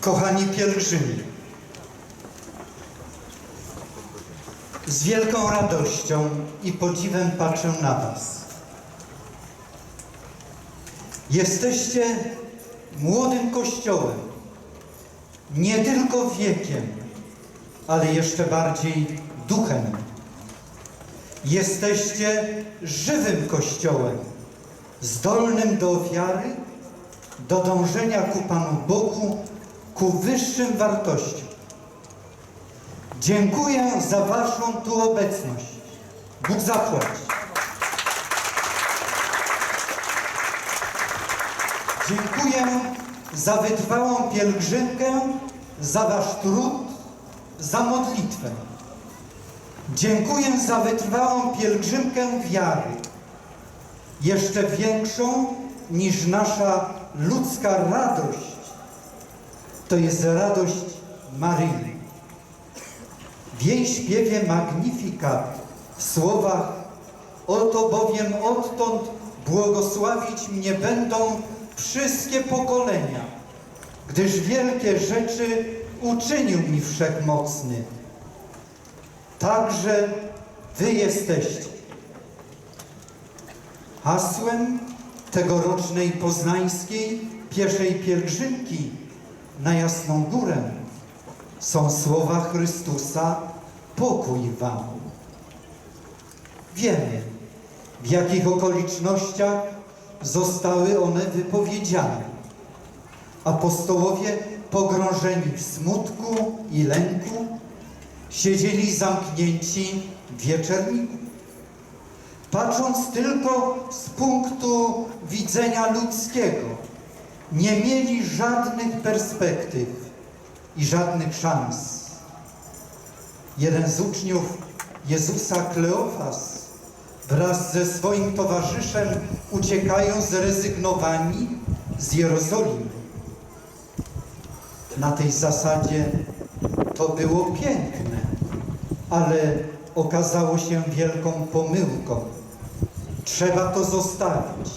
Kochani pielgrzymi, z wielką radością i podziwem patrzę na Was. Jesteście młodym kościołem, nie tylko wiekiem, ale jeszcze bardziej duchem. Jesteście żywym kościołem, zdolnym do ofiary, do dążenia ku Panu Bogu, ku wyższym wartościom. Dziękuję za Waszą tu obecność. Bóg zapłać. Dziękuję za wytrwałą pielgrzymkę, za Wasz trud, za modlitwę. Dziękuję za wytrwałą pielgrzymkę wiary, jeszcze większą niż nasza ludzka radość. To jest radość Maryi. W jej śpiewie Magnifikat w słowach Oto bowiem odtąd błogosławić mnie będą wszystkie pokolenia, gdyż wielkie rzeczy uczynił mi Wszechmocny. Także wy jesteście. Hasłem tegorocznej poznańskiej pieszej pielgrzymki na Jasną Górę są słowa Chrystusa pokój wam. Wiemy, w jakich okolicznościach zostały one wypowiedziane. Apostołowie pogrążeni w smutku i lęku siedzieli zamknięci w wieczerniku. Patrząc tylko z punktu widzenia ludzkiego, nie mieli żadnych perspektyw i żadnych szans. Jeden z uczniów Jezusa, Kleofas, wraz ze swoim towarzyszem uciekają zrezygnowani z Jerozolimy. Na tej zasadzie to było piękne, ale okazało się wielką pomyłką. Trzeba to zostawić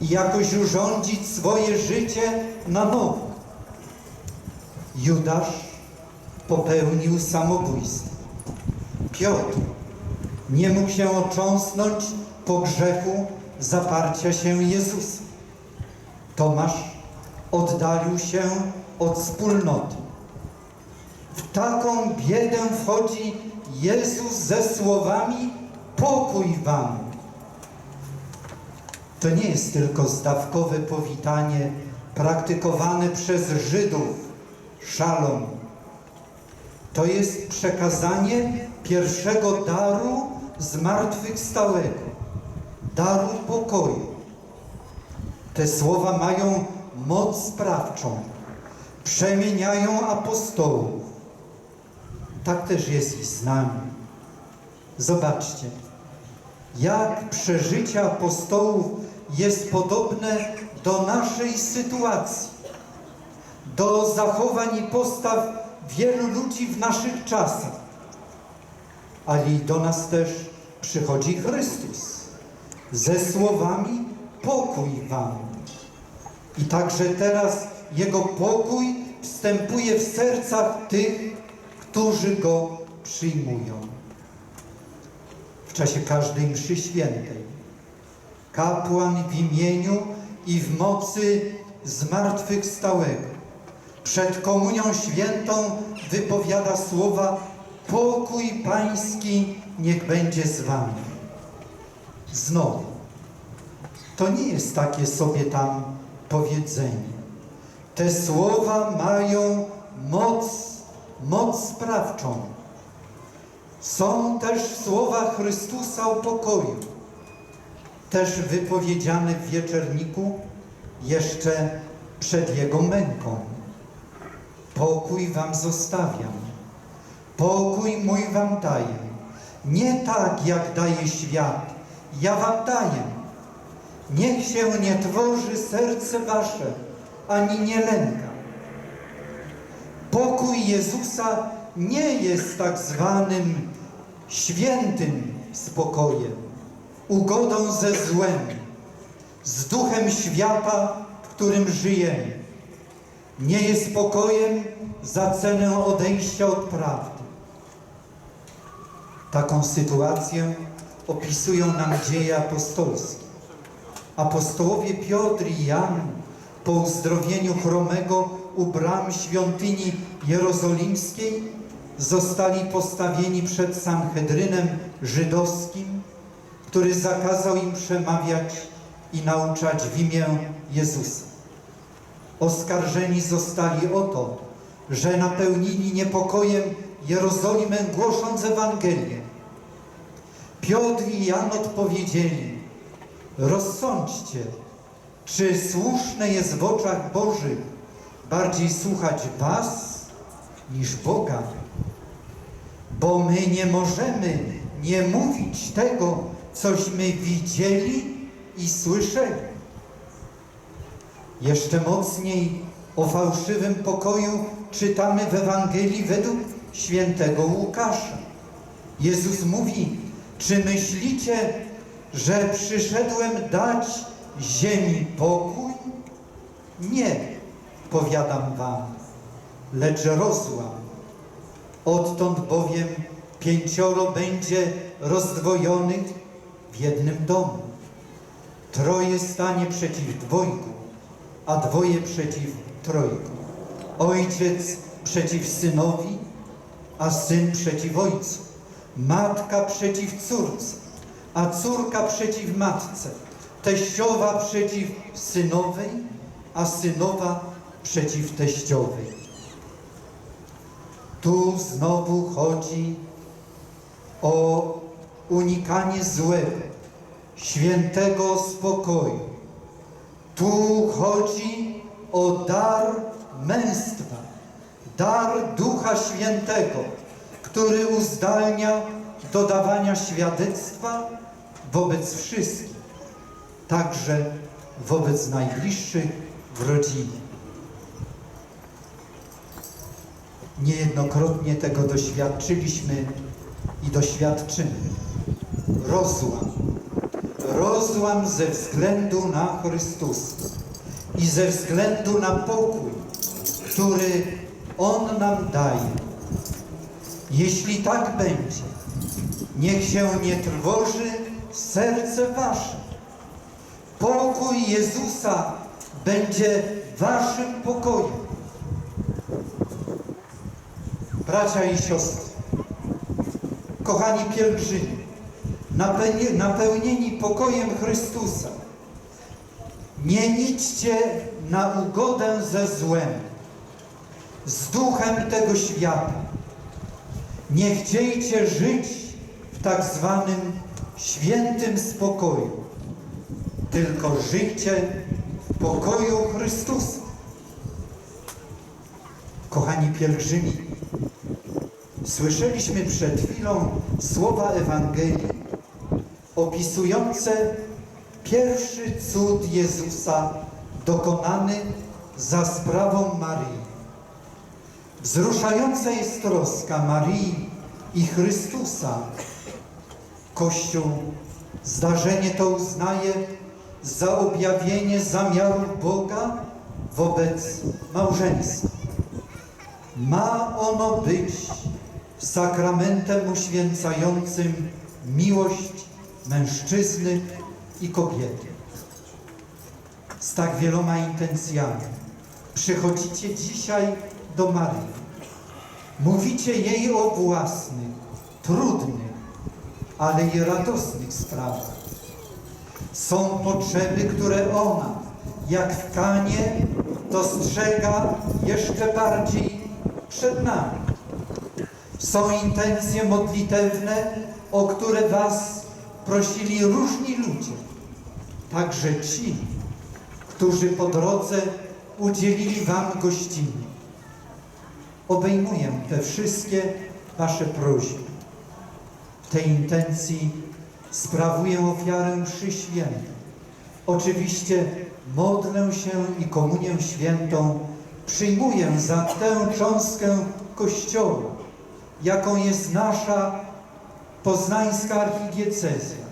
i jakoś urządzić swoje życie na nowo. Judasz popełnił samobójstwo. Piotr nie mógł się otrząsnąć po grzechu zaparcia się Jezusa. Tomasz oddalił się od wspólnoty. W taką biedę wchodzi Jezus ze słowami pokój wam. To nie jest tylko zdawkowe powitanie praktykowane przez Żydów, szalom. To jest przekazanie pierwszego daru zmartwychwstałego, daru pokoju. Te słowa mają moc sprawczą, przemieniają apostołów. Tak też jest i z nami. Zobaczcie, jak przeżycie apostołów jest podobne do naszej sytuacji, do zachowań i postaw wielu ludzi w naszych czasach. Ale i do nas też przychodzi Chrystus ze słowami pokój wam. I także teraz Jego pokój wstępuje w sercach tych, którzy Go przyjmują. W czasie każdej mszy świętej kapłan w imieniu i w mocy zmartwychwstałego przed komunią świętą wypowiada słowa pokój pański niech będzie z wami. Znowu, to nie jest takie sobie tam powiedzenie. Te słowa mają moc, moc sprawczą. Są też słowa Chrystusa o pokoju, też wypowiedziane w wieczerniku jeszcze przed Jego męką. Pokój wam zostawiam, pokój mój wam daję. Nie tak, jak daje świat, ja wam daję. Niech się nie tworzy serce wasze, ani nie lęka. Pokój Jezusa nie jest tak zwanym świętym spokojem, ugodą ze złem, z duchem świata, w którym żyjemy. nie jest pokojem za cenę odejścia od prawdy. Taką sytuację opisują nam dzieje apostolskie. Apostołowie Piotr i Jan po uzdrowieniu chromego u bram świątyni jerozolimskiej zostali postawieni przed Sanhedrynem żydowskim, który zakazał im przemawiać i nauczać w imię Jezusa. Oskarżeni zostali o to, że napełnili niepokojem Jerozolimę głosząc Ewangelię. Piotr i Jan odpowiedzieli, rozsądźcie, czy słuszne jest w oczach Bożych bardziej słuchać was niż Boga? Bo my nie możemy nie mówić tego, cośmy widzieli i słyszeli. Jeszcze mocniej o fałszywym pokoju czytamy w Ewangelii według świętego Łukasza. Jezus mówi, czy myślicie, że przyszedłem dać ziemi pokój? Nie, powiadam wam, lecz rozłam. Odtąd bowiem pięcioro będzie rozdwojonych w jednym domu. Troje stanie przeciw dwojgu, a dwoje przeciw trojgu. Ojciec przeciw synowi, a syn przeciw ojcu. Matka przeciw córce, a córka przeciw matce. Teściowa przeciw synowej, a synowa przeciw teściowej. Tu znowu chodzi o unikanie złego, świętego spokoju. Tu chodzi o dar męstwa, dar Ducha Świętego, który uzdalnia do dawania świadectwa wobec wszystkich, także wobec najbliższych w rodzinie. Niejednokrotnie tego doświadczyliśmy i doświadczymy. Rozłam. Rozłam ze względu na Chrystusa i ze względu na pokój, który On nam daje. Jeśli tak będzie, niech się nie trwoży serce wasze. Pokój Jezusa będzie waszym pokojem. Bracia i siostry, kochani pielgrzymi, napełni- napełnieni pokojem Chrystusa, nie idźcie na ugodę ze złem, z duchem tego świata. Nie chciejcie żyć w tak zwanym świętym spokoju, tylko żyjcie w pokoju Chrystusa. Kochani pielgrzymi, słyszeliśmy przed chwilą słowa Ewangelii opisujące pierwszy cud Jezusa dokonany za sprawą Marii. Wzruszająca jest troska Marii i Chrystusa. Kościół zdarzenie to uznaje za objawienie zamiaru Boga wobec małżeństwa. Ma ono być sakramentem uświęcającym miłość mężczyzny i kobiety. Z tak wieloma intencjami przychodzicie dzisiaj do Marii. Mówicie jej o własnych, trudnych, ale i radosnych sprawach. Są potrzeby, które ona, jak w Kanie, dostrzega jeszcze bardziej przed nami. Są intencje modlitewne, o które Was prosili różni ludzie, także ci, którzy po drodze udzielili Wam gościnnie. Obejmuję te wszystkie Wasze prośby. W tej intencji sprawuję ofiarę mszy świętej. Oczywiście modlę się i komunię świętą przyjmuję za tę cząstkę Kościoła, jaką jest nasza poznańska archidiecezja.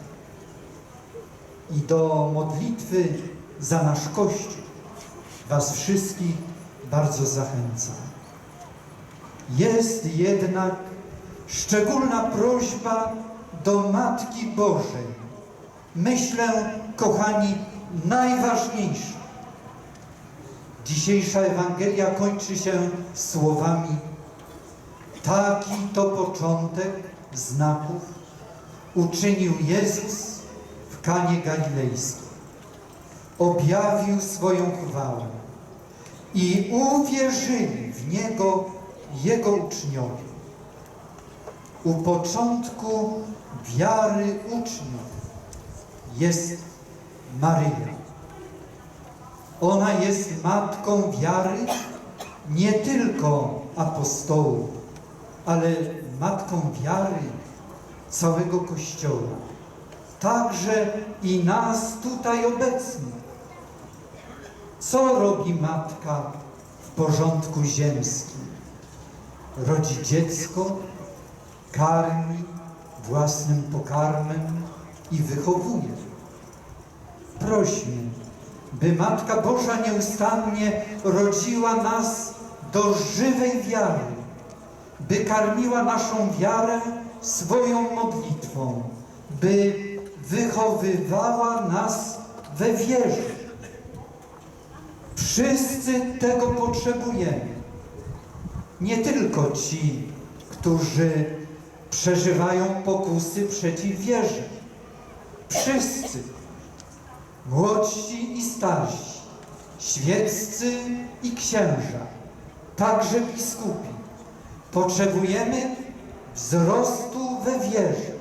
I do modlitwy za nasz Kościół Was wszystkich bardzo zachęcam. Jest jednak szczególna prośba do Matki Bożej. Myślę, kochani, najważniejsza. Dzisiejsza Ewangelia kończy się słowami Taki to początek znaków uczynił Jezus w Kanie Galilejskiej. Objawił swoją chwałę i uwierzyli w Niego Jego uczniowie. U początku wiary uczniów jest Maryja. Ona jest matką wiary nie tylko apostołów, ale matką wiary całego Kościoła. Także i nas tutaj obecnych. Co robi matka w porządku ziemskim? Rodzi dziecko, karmi własnym pokarmem i wychowuje. Prośmy, by Matka Boża nieustannie rodziła nas do żywej wiary, by karmiła naszą wiarę swoją modlitwą, by wychowywała nas we wierze. Wszyscy tego potrzebujemy. Nie tylko ci, którzy przeżywają pokusy przeciw wierze. Wszyscy, młodsi i starsi, świeccy i księża, także biskupi, potrzebujemy wzrostu we wierze.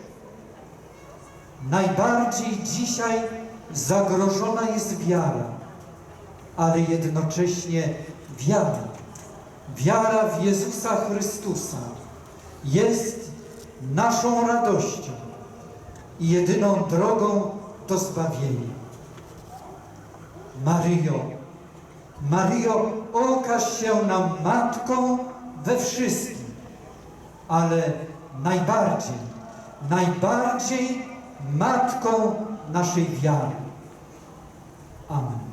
Najbardziej dzisiaj zagrożona jest wiara, ale jednocześnie wiara. Wiara w Jezusa Chrystusa jest naszą radością i jedyną drogą do zbawienia. Maryjo, Maryjo, okaż się nam Matką we wszystkim, ale najbardziej, najbardziej Matką naszej wiary. Amen.